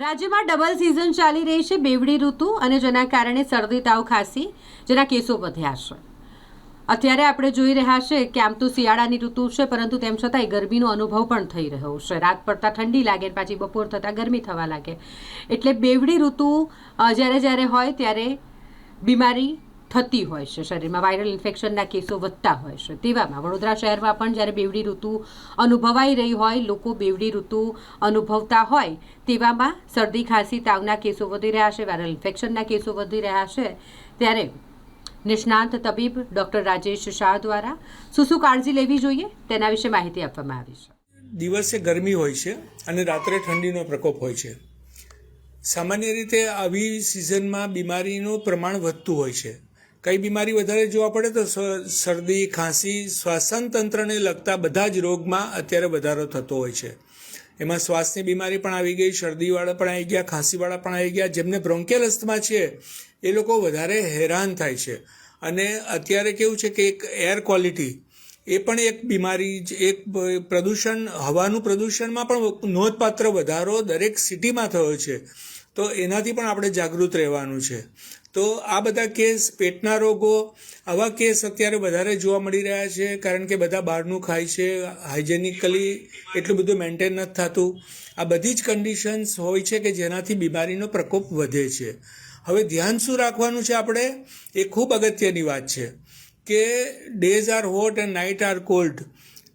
રાજ્યમાં double season ચાલી રહી છે બેવડી ઋતુ અને જેના કારણે શરદી, તાવ ખાંસી જેના કેસો વધ્યા છે. અત્યારે આપણે જોઈ રહ્યા છે કે આમ તો શિયાળાની ઋતુ છે, પરંતુ તેમ છતાંય ગરમીનો અનુભવ પણ થઈ રહ્યો છે. રાત પડતા ઠંડી લાગે પછી બપોર થતાં ગરમી થવા લાગે. એટલે બેવડી ઋતુ જ્યારે જ્યારે હોય ત્યારે બીમારી થતી હોય છે. શરીરમાં વાયરલ ઇન્ફેક્શનના કેસો વધતા હોય છે. તેવામાં વડોદરા શહેરમાં પણ જ્યારે બેવડી ઋતુ અનુભવાઈ રહી હોય, લોકો બેવડી ઋતુ અનુભવતા હોય, તેવામાં શરદી, ખાંસી, તાવના કેસો વધી રહ્યા છે વાયરલ ઇન્ફેક્શનના કેસો વધી રહ્યા છે. ત્યારે નિષ્ણાંત તબીબ ડૉક્ટર રાજેશ શાહ દ્વારા શું શું કાળજી લેવી જોઈએ તેના વિશે માહિતી આપવામાં આવી છે. દિવસે ગરમી હોય છે અને રાત્રે ઠંડીનો પ્રકોપ હોય છે. સામાન્ય રીતે આવી સિઝનમાં બીમારીનું પ્રમાણ વધતું હોય છે. કઈ બીમારી વધારે જોવા પડે તો શરદી, ખાંસી શ્વાસન તંત્રને લગતા બધા જ રોગમાં અત્યારે વધારો થતો હોય છે. એમાં શ્વાસની બીમારી પણ આવી ગઈ, શરદીવાળા પણ આવી ગયા, ખાંસીવાળા પણ આવી ગયા. જેમને બ્રોન્કેલ અસ્થમા છે, એ લોકો વધારે હેરાન થાય છે. અને અત્યારે કેવું છે કે એક એર ક્વોલિટી એ પણ એક બીમારી એક પ્રદૂષણ, હવાનું પ્રદૂષણમાં પણ નોંધપાત્ર વધારો દરેક સિટીમાં થયો છે. તો એનાથી પણ આપણે જાગૃત રહેવાનું છે. તો આ બધા કેસ પેટના રોગો, આવા કેસ અત્યારે વધારે જોવા મળી રહ્યા છે, કારણ કે બધા બહારનું ખાય છે હાઇજેનિકલી એટલું બધું મેન્ટેન નથી થતું. આ બધી જ કન્ડિશન્સ હોય છે કે જેનાથી બીમારીનો પ્રકોપ વધે છે. હવે ધ્યાન શું રાખવાનું છે આપણે? એ ખૂબ અગત્યની વાત છે કે days are hot and night are cold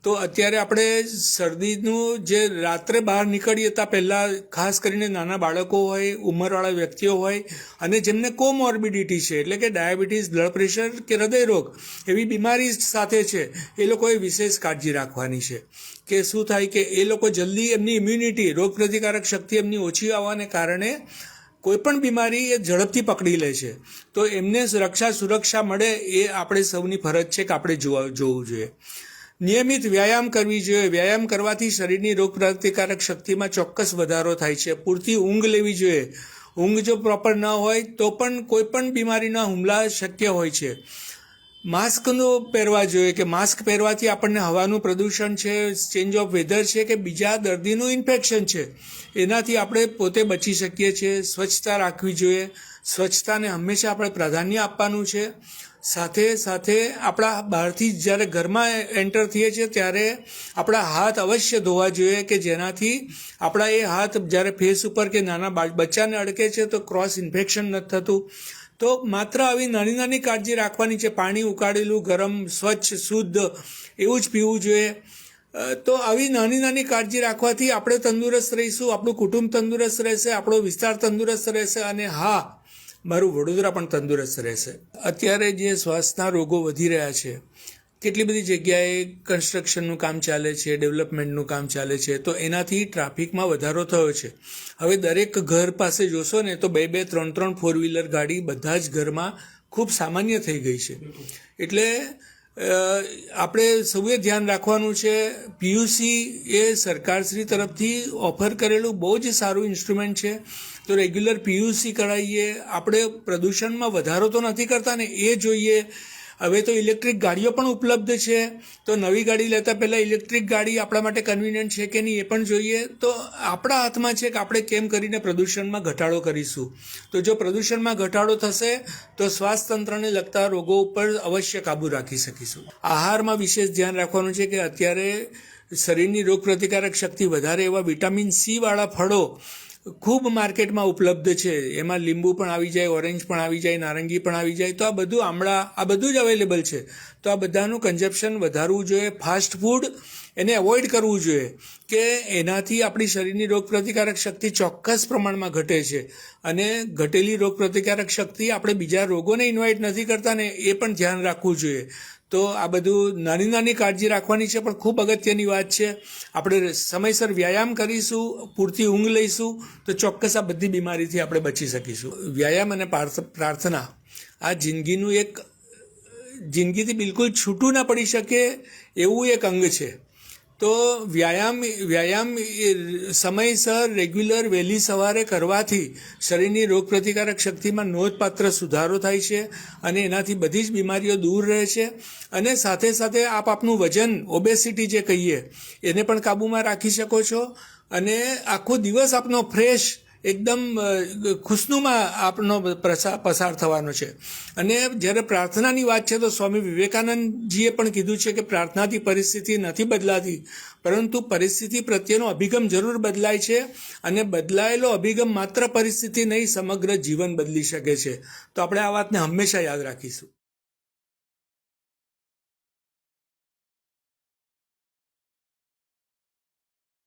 તો અત્યારે આપણે શરદીનું જે રાત્રે બહાર નીકળીએ ત્યાં પહેલાં ખાસ કરીને નાના બાળકો હોય, ઉંમરવાળા વ્યક્તિઓ હોય અને જેમને કોમોર્બિડિટી છે, એટલે કે ડાયાબિટીસ, બ્લડ પ્રેશર કે હૃદયરોગ એવી બીમારી સાથે છે, એ લોકોએ વિશેષ કાળજી રાખવાની છે કે શું થાય કે એ લોકો જલ્દી એમની ઇમ્યુનિટી રોગપ્રતિકારક શક્તિ એમની ઓછી આવવાને કારણે કોઈપણ બીમારી એ ઝડપથી પકડી લે છે. તો એમને રક્ષા સુરક્ષા મળે એ આપણે સૌની ફરજ છે કે આપણે જોવા, જોવું જોઈએ. નિયમિત વ્યાયામ કરવી જોઈએ. વ્યાયામ કરવાથી શરીરની રોગપ્રતિકારક શક્તિમાં ચોક્કસ વધારો થાય છે. પૂરતી ઊંઘ લેવી જોઈએ. ઊંઘ જો પ્રોપર ન હોય, તો પણ કોઈ પણ બીમારીના હુમલા શક્ય હોય છે. માસ્કનો પહેરવા જોઈએ કે માસ્ક પહેરવાથી આપણને હવાનું પ્રદૂષણ છે ચેન્જ ઓફ વેધર છે કે બીજા દર્દીનું ઇન્ફેક્શન છે. એનાથી આપણે પોતે બચી શકીએ છીએ. સ્વચ્છતા રાખવી જોઈએ. સ્વચ્છતાને હંમેશા આપણે પ્રાધાન્ય આપવાનું છે. સાથે સાથે આપણા બહારથી જ્યારે ઘરમાં એન્ટર થઈએ છીએ ત્યારે આપણા હાથ અવશ્ય ધોવા જોઈએ કે જેનાથી આપણા એ હાથ જ્યારે ફેસ ઉપર કે નાના બચ્ચાને અડકે છે તો ક્રોસ ઇન્ફેક્શન નથી થતું. તો માત્ર આવી નાની નાની કાળજી રાખવાની છે. પાણી ઉકાળેલું, ગરમ, સ્વચ્છ, શુદ્ધ એવું જ પીવું જોઈએ. તો આવી નાની નાની કાળજી રાખવાથી આપણે તંદુરસ્ત રહીશું, આપણું કુટુંબ તંદુરસ્ત રહેશે, આપણો વિસ્તાર તંદુરસ્ત રહેશે અને હા મારું વડોદરા પણ તંદુરસ્ત રહેશે. અત્યારે જે શ્વાસના રોગો વધી રહ્યા છે, કેટલી બધી જગ્યાએ કન્સ્ટ્રક્શનનું કામ ચાલે છે ડેવલપમેન્ટનું કામ ચાલે છે, તો એનાથી ટ્રાફિકમાં વધારો થયો છે. હવે દરેક ઘર પાસે જોશો ને, તો બે બે, ત્રણ ત્રણ ફોર વ્હીલર ગાડી બધા જ ઘરમાં ખૂબ સામાન્ય થઈ ગઈ છે. એટલે આપણે સૌએ ધ્યાન રાખવાનું છે પીયુસી એ સરકારશ્રી તરફથી ઓફર કરેલું બહુ જ સારું ઇન્સ્ટ્રુમેન્ટ છે. તો રેગ્યુલર પીયુસી કરાવીએ આપણે પ્રદૂષણમાં વધારો તો નથી કરતા ને, એ જોઈએ હવે તો ઇલેક્ટ્રિક ગાડીઓ પણ ઉપલબ્ધ છે. તો નવી ગાડી લેતા પહેલાં ઇલેક્ટ્રિક ગાડી આપણા માટે કન્વિનિયન્ટ છે કે નહીં એ પણ જોઈએ. તો આપણા હાથમાં છે કે આપણે કેમ કરીને પ્રદૂષણમાં ઘટાડો કરીશું. તો જો પ્રદૂષણમાં ઘટાડો થશે, તો શ્વાસતંત્રને લગતા રોગો ઉપર અવશ્ય કાબૂ રાખી શકીશું. આહારમાં વિશેષ ધ્યાન રાખવાનું છે કે અત્યારે શરીરની રોગપ્રતિકારક શક્તિ વધારે એવા વિટામિન સી વાળા ફળો ખૂબ માર્કેટમાં ઉપલબ્ધ છે. એમાં લીંબુ પણ આવી જાય, ઓરેન્જ પણ આવી જાય, નારંગી પણ આવી જાય. તો આ બધું આમળા, આ બધું જ અવેલેબલ છે. તો આ બધાનું કન્ઝપ્શન વધારવું જોઈએ ફાસ્ટ ફૂડ એને અવોઇડ કરવું જોઈએ કે એનાથી આપણી શરીરની રોગપ્રતિકારક શક્તિ ચોક્કસ પ્રમાણમાં ઘટે છે. અને ઘટેલી રોગપ્રતિકારક શક્તિ આપણે બીજા રોગોને ઇન્વાઇટ નથી કરતા ને એ પણ ધ્યાન રાખવું જોઈએ. તો આ બધું નાની નાની કાળજી રાખવાની છે, પણ ખૂબ અગત્યની વાત છે. આપણે સમયસર વ્યાયામ કરીશું, પૂરતી ઊંઘ લઈશું, તો ચોક્કસ આ બધી બીમારીથી આપણે બચી શકીશું. વ્યાયામ અને પ્રાર્થના આ જિંદગીનું એક, જિંદગીથી બિલકુલ છૂટું ના પડી શકે એવું એક અંગ છે. તો વ્યાયામ વ્યાયામ સમયસર, રેગ્યુલર વહેલી સવારે કરવાથી શરીરની રોગપ્રતિકારક શક્તિમાં નોંધપાત્ર સુધારો થાય છે અને એનાથી બધી જ બીમારીઓ દૂર રહે છે. અને સાથે સાથે આપ આપનું વજન ઓબેસિટી જે કહીએ, એને પણ કાબૂમાં રાખી શકો છો. અને આખો દિવસ આપનો ફ્રેશ એકદમ ખુશનુમાં આપનો પસાર થવાનો છે. અને જ્યારે પ્રાર્થનાની વાત છે તો સ્વામી વિવેકાનંદજીએ પણ કીધું છે કે પ્રાર્થનાથી પરિસ્થિતિ નથી બદલાતી, પરંતુ પરિસ્થિતિ પ્રત્યેનો અભિગમ જરૂર બદલાય છે અને બદલાયેલો અભિગમ માત્ર પરિસ્થિતિ નહીં, સમગ્ર જીવન બદલી શકે છે. તો આપણે આ વાતને હંમેશા યાદ રાખીશું.